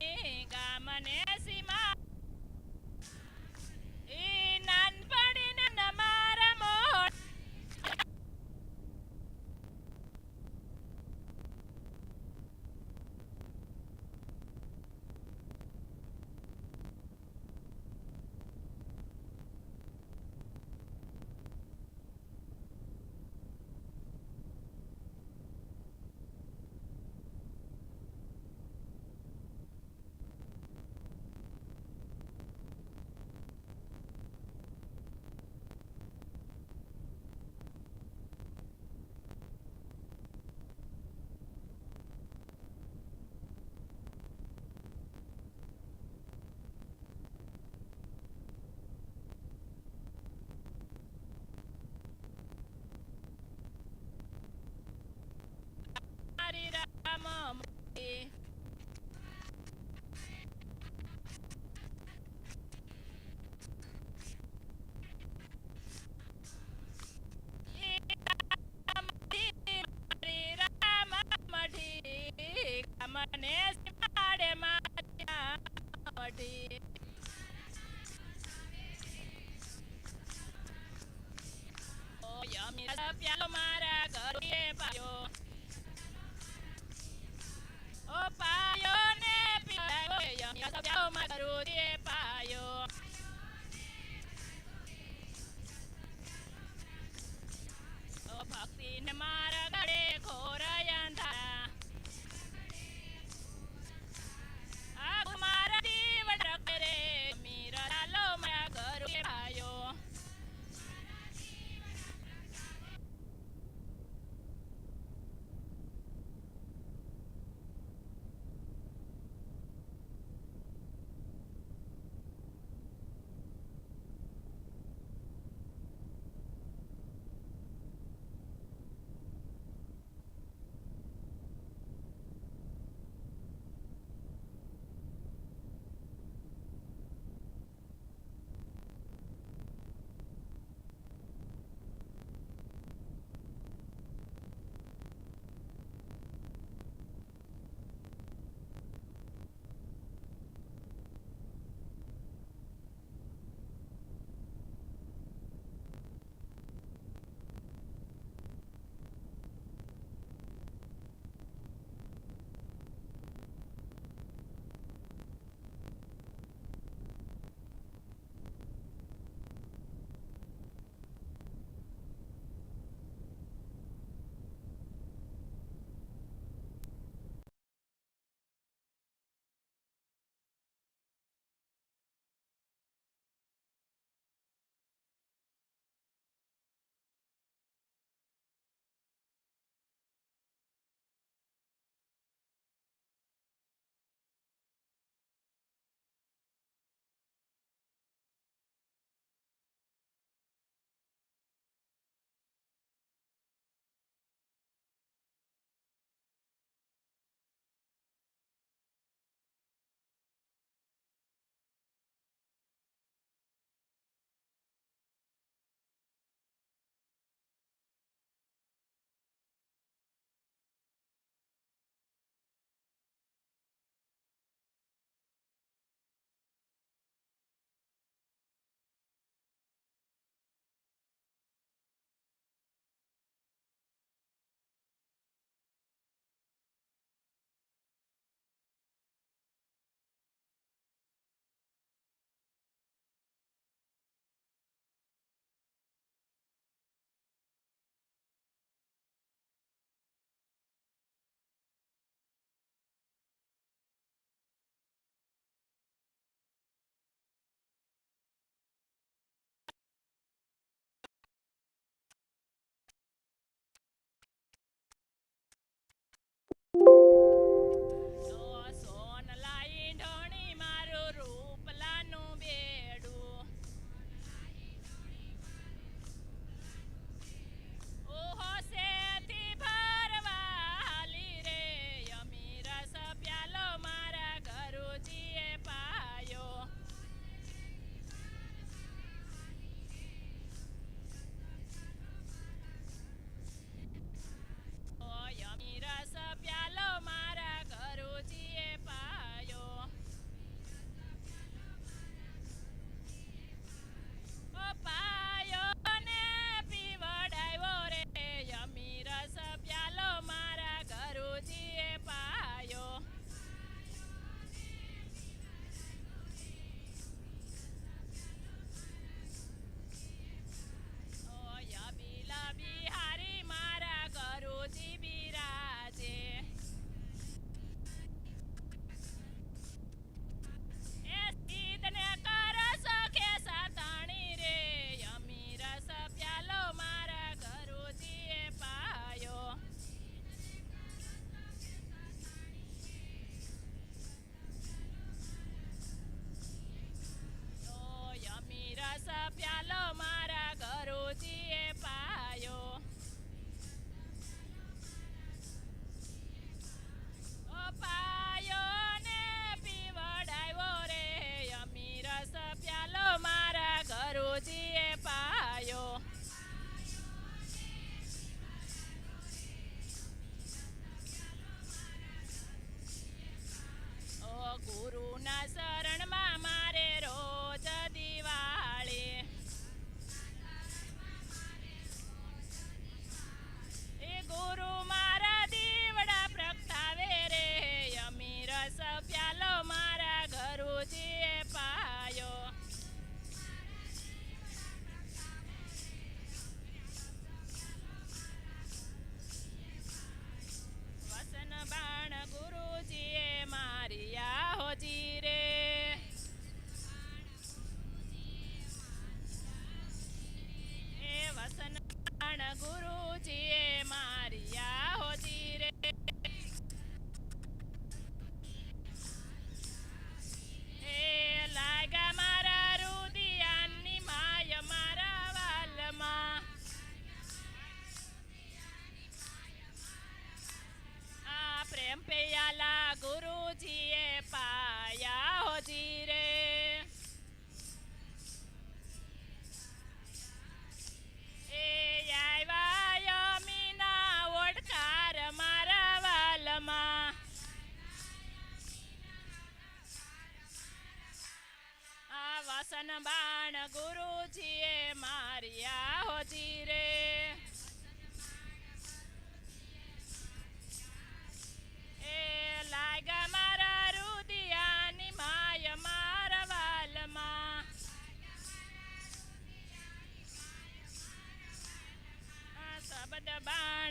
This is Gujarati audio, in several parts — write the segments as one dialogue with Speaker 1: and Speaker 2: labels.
Speaker 1: Gamanesi Yellow Halloween!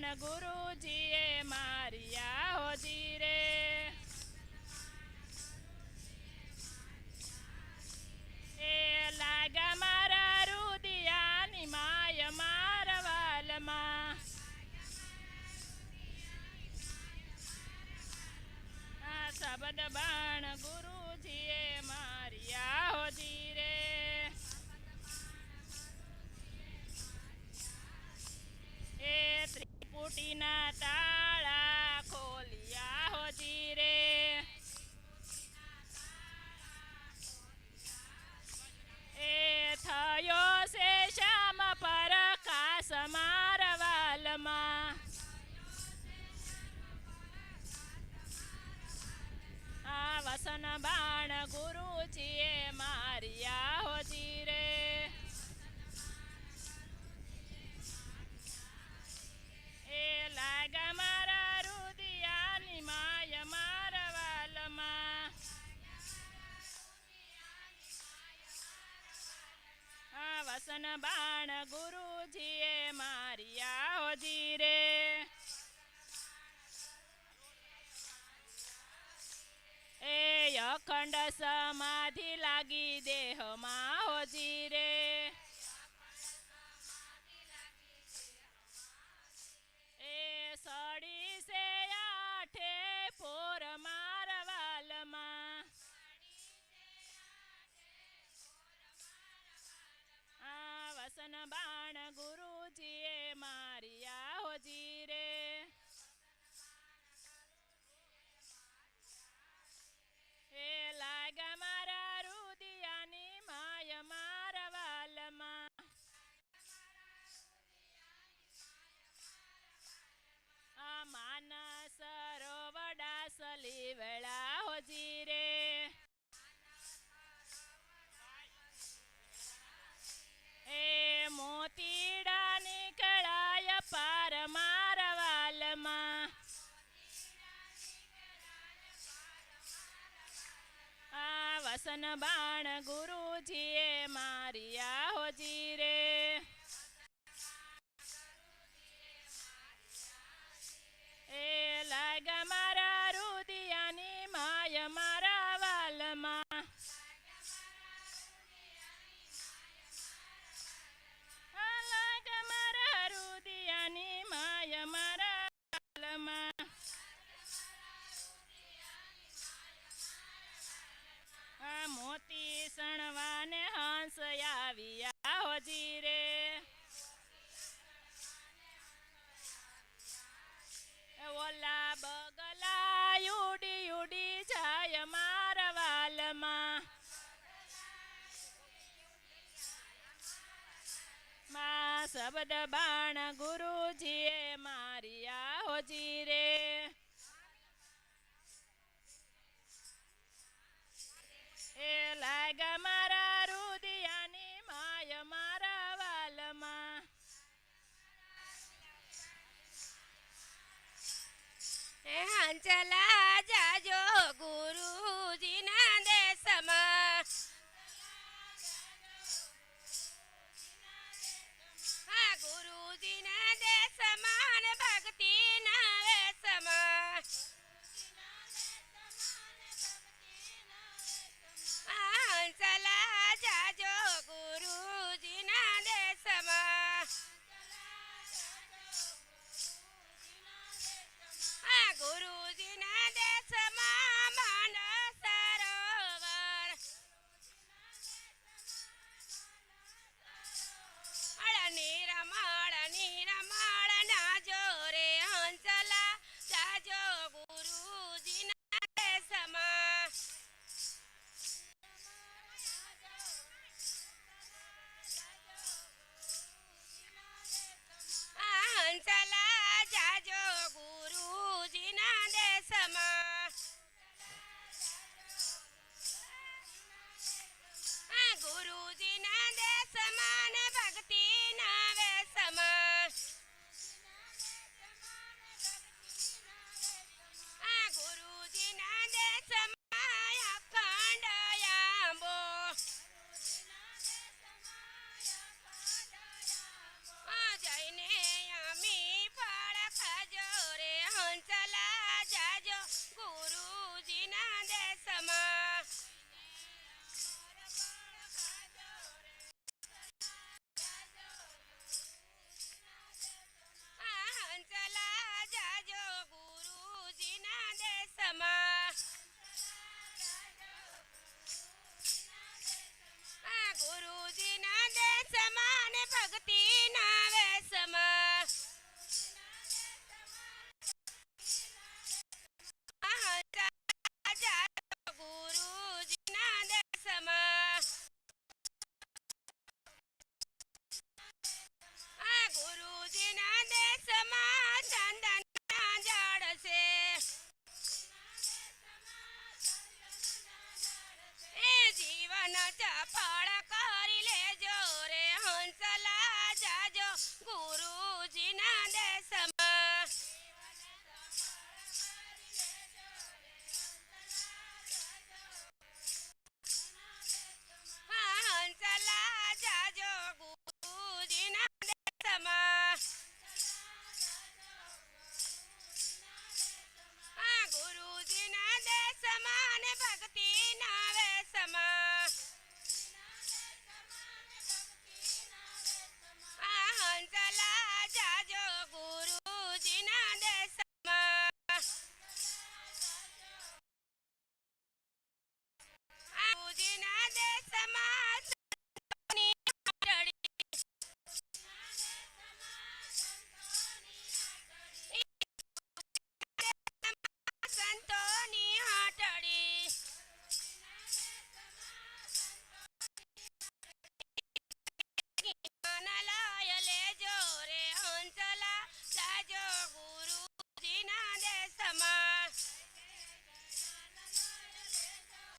Speaker 1: ભગવાન ગુરુજીએ Beauty. અખંડ સમાધિ લાગી દેહમાં હોજી રે. એ સડી સે આઠે પોર મારવાલમાં આ વસન બાણ બાણ ગુરુજીએ મારી આહોજી રે. શબ્દ બાણ ગુરુજીએ મારિયા હોજી રે એ લાગા મારા રુદિયાની માય મારા વાલમાં.
Speaker 2: એ હાંચલા જાજો ગુરુજીના દેશમાં.